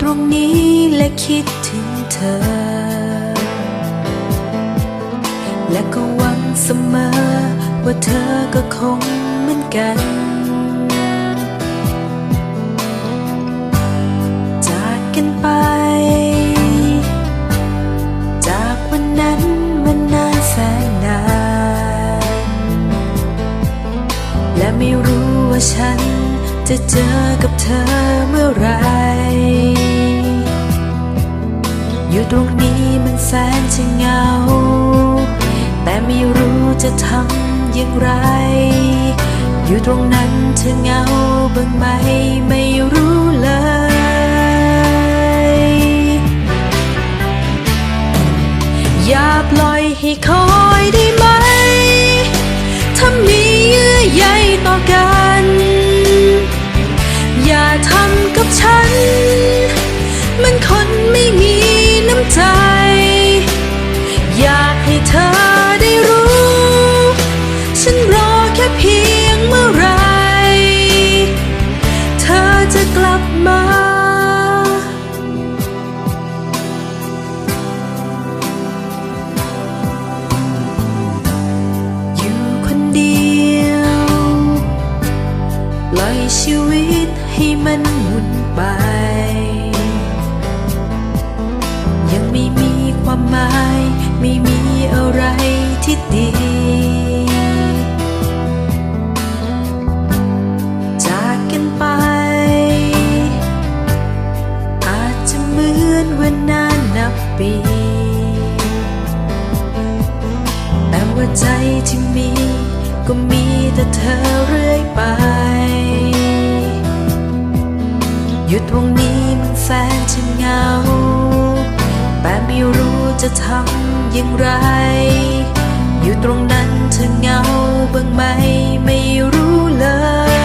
ตรงนี้และคิดถึงเธอ และก็หวังเสมอ ว่าเธอก็คงเหมือนกัน จากกันไป จากวันนั้นมันนานแสนนาน และไม่รู้ว่าฉันจะเจอกับเธอเมื่อไหร อยู่ตรงนี้มันแสนจะเหงา แต่ไม่รู้จะทำอย่างไร อยู่ตรงนั้นเธอเหงาบ้างไหมไม่รู้ ชีวิตให้มันหมุนไป ยังไม่มีความหมาย ไม่มีอะไรที่ดีจากกันไป อาจจะเหมือนวันนานนับปี อยู่ตรงนี้มันแสนจะเหงา แต่ไม่รู้จะทำอย่างไร อยู่ตรงนั้นเธอเหงาบ้างไหมไม่รู้เลย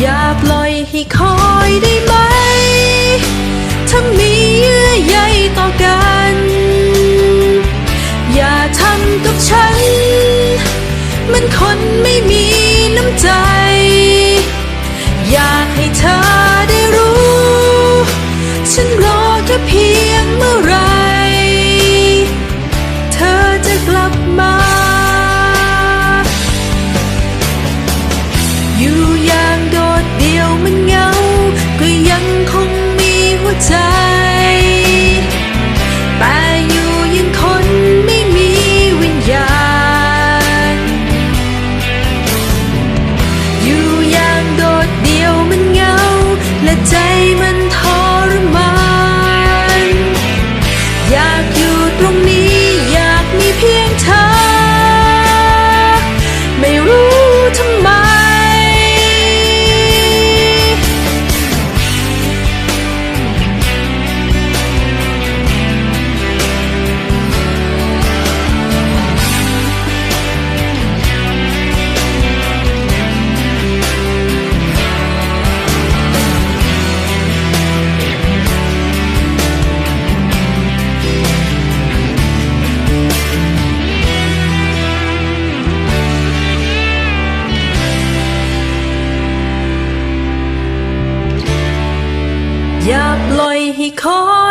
อย่าปล่อยให้คอยได้ไหมถ้ามี อยู่ตรงนี้ ล่